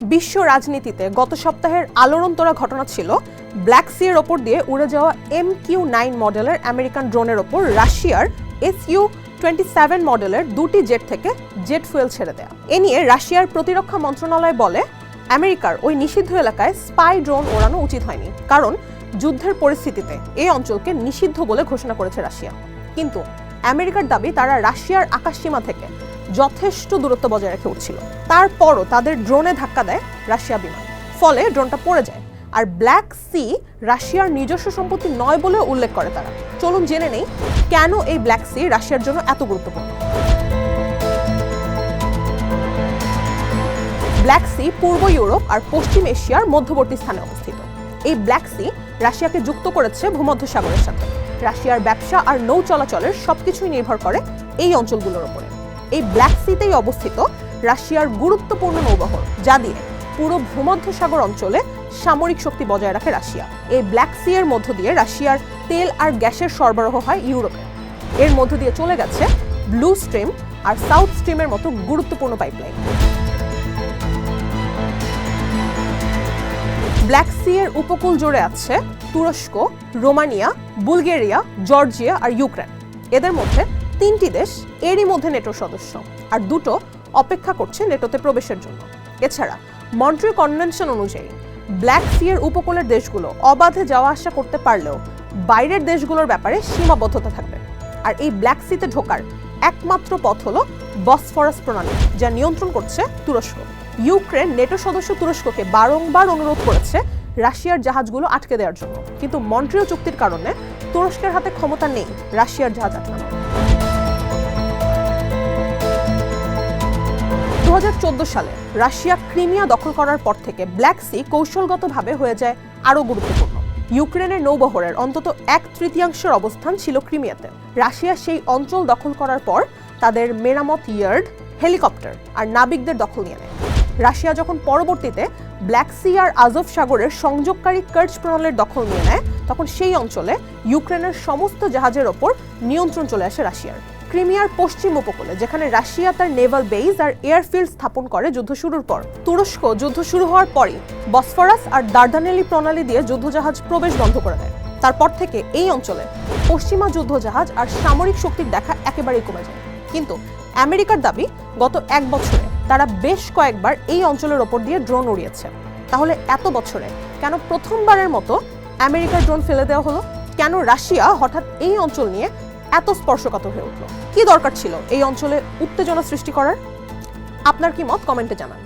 বিশ্ব রাজনীতিতে গত সপ্তাহের আলোড়ন তোলা ঘটনা ছিল ব্ল্যাক সি এর ওপর দিয়ে উড়ে যাওয়া এম কিউ নাইন মডেলের আমেরিকান ড্রোনের ওপর রাশিয়ার এস ইউ টোয়েন্টি সেভেন মডেলের দুটি জেট থেকে জেট ফুয়েল ছেড়ে দেয়া। এ নিয়ে রাশিয়ার প্রতিরক্ষা মন্ত্রণালয় বলে, আমেরিকার ওই নিষিদ্ধ এলাকায় স্পাই ড্রোন ওড়ানো উচিত হয়নি, কারণ যুদ্ধের পরিস্থিতিতে এই অঞ্চলকে নিষিদ্ধ বলে ঘোষণা করেছে রাশিয়া। কিন্তু আমেরিকার দাবি, তারা রাশিয়ার আকাশসীমা থেকে যথেষ্ট দূরত্ব বজায় রেখে উঠছিল। তারপরও তাদের ড্রোনে ধাক্কা দেয় রাশিয়া বিমান। ফলে ড্রোনটা পড়ে যায়। আর ব্ল্যাক সি রাশিয়ার নিজস্ব সম্পত্তি নয় বলে উল্লেখ করে তারা। চলুন জেনে নেই কেন এই ব্ল্যাক সি রাশিয়ার জন্য এত গুরুত্বপূর্ণ। ব্ল্যাক সি পূর্ব ইউরোপ আর পশ্চিম এশিয়ার মধ্যবর্তী স্থানে অবস্থিত। এই ব্ল্যাক সি রাশিয়াকে যুক্ত করেছে ভূমধ্যসাগরের সাথে। রাশিয়ার ব্যবসা আর নৌ চলাচলের সবকিছুই নির্ভর করে এই অঞ্চলগুলোর উপরে এই ব্ল্যাক সিতেই অবস্থিত রাশিয়ার গুরুত্বপূর্ণ নৌবহর, যা দিয়ে পুরো ভূমধ্যসাগর অঞ্চলে সামরিক শক্তি বজায় রাখে রাশিয়া। এই ব্ল্যাক সি এর মধ্য দিয়ে রাশিয়ার তেল আর গ্যাসের সরবরাহ হয় ইউরোপে। এর মধ্য দিয়ে চলে গেছে ব্লু স্ট্রিম আর সাউথ স্ট্রিমের মতো গুরুত্বপূর্ণ পাইপলাইন ব্ল্যাক সি এর উপকূল জুড়ে আছে তুরস্ক, রোমানিয়া, বুলগেরিয়া, জর্জিয়া আর ইউক্রেন। এদের মধ্যে তিনটি দেশ এরই মধ্যে নেটোর সদস্য। আর দুটো অপেক্ষা করছে নেটোতে প্রবেশের জন্য। এছাড়া মন্ট্রি কনভেনশন অনুযায়ী ব্ল্যাক সি এর উপকূলের দেশগুলো অবাধে যাওয়া আসা করতে পারলেও বাইরের দেশগুলোর ব্যাপারে সীমাবদ্ধতা থাকবে। আর এই ব্ল্যাক সিতে ঢোকার একমাত্র পথ হলো বসফরাস প্রণালী, যা নিয়ন্ত্রণ করছে তুরস্ক। ইউক্রেন নেটো সদস্য তুরস্ককে বারংবার অনুরোধ করেছে রাশিয়ার জাহাজগুলো আটকে দেওয়ার জন্য। কিন্তু মন্ট্রিও চুক্তির কারণে তুরস্কের হাতে ক্ষমতা নেই রাশিয়ার জাহাজ আটকানো দু হাজার চোদ্দ সালে রাশিয়া ক্রিমিয়া দখল করার পর থেকে ব্ল্যাক সি কৌশলগতভাবে হয়ে যায় আরও গুরুত্বপূর্ণ। ইউক্রেনের নৌবহরের অন্তত এক তৃতীয়াংশের অবস্থান ছিল ক্রিমিয়াতে। রাশিয়া সেই অঞ্চল দখল করার পর তাদের মেরামত ইয়ার্ড, হেলিকপ্টার আর নাবিকদের দখল নিয়ে নেয়। রাশিয়া যখন পরবর্তীতে ব্ল্যাক সি আর আজব সাগরের সংযোগকারী কার্চ প্রণালীর দখল নিয়ে নেয়, তখন সেই অঞ্চলে ইউক্রেনের সমস্ত জাহাজের ওপর নিয়ন্ত্রণ চলে আসে রাশিয়ার। ক্রিমিয়ার পশ্চিম উপকূলে, যেখানে রাশিয়া তার নেভাল বেইজ আর এয়ারফিল্ড স্থাপন করে যুদ্ধ শুরুর পর। তুরস্ক যুদ্ধ শুরু হওয়ার পরই বসফরাস আর দার্দানেলি প্রণালী দিয়ে যুদ্ধজাহাজ প্রবেশ বন্ধ করে দেয়। তারপর থেকে এই অঞ্চলে পশ্চিমা যুদ্ধজাহাজ আর সামরিক শক্তির দেখা একেবারেই কমে যায়। কিন্তু আমেরিকার দাবি, গত এক বছরে তারা বেশ কয়েকবার এই অঞ্চলের ওপর দিয়ে ড্রোন উড়িয়েছে। তাহলে এত বছরে কেন প্রথমবারের মতো আমেরিকার ড্রোন ফেলে দেওয়া হলো? কেন রাশিয়া হঠাৎ এই অঞ্চল নিয়ে এত স্পর্শকাতর হয়ে উঠল। কি দরকার ছিল এই অঞ্চলে উত্তেজনা সৃষ্টি করার? আপনার কি মত? কমেন্টে জানান।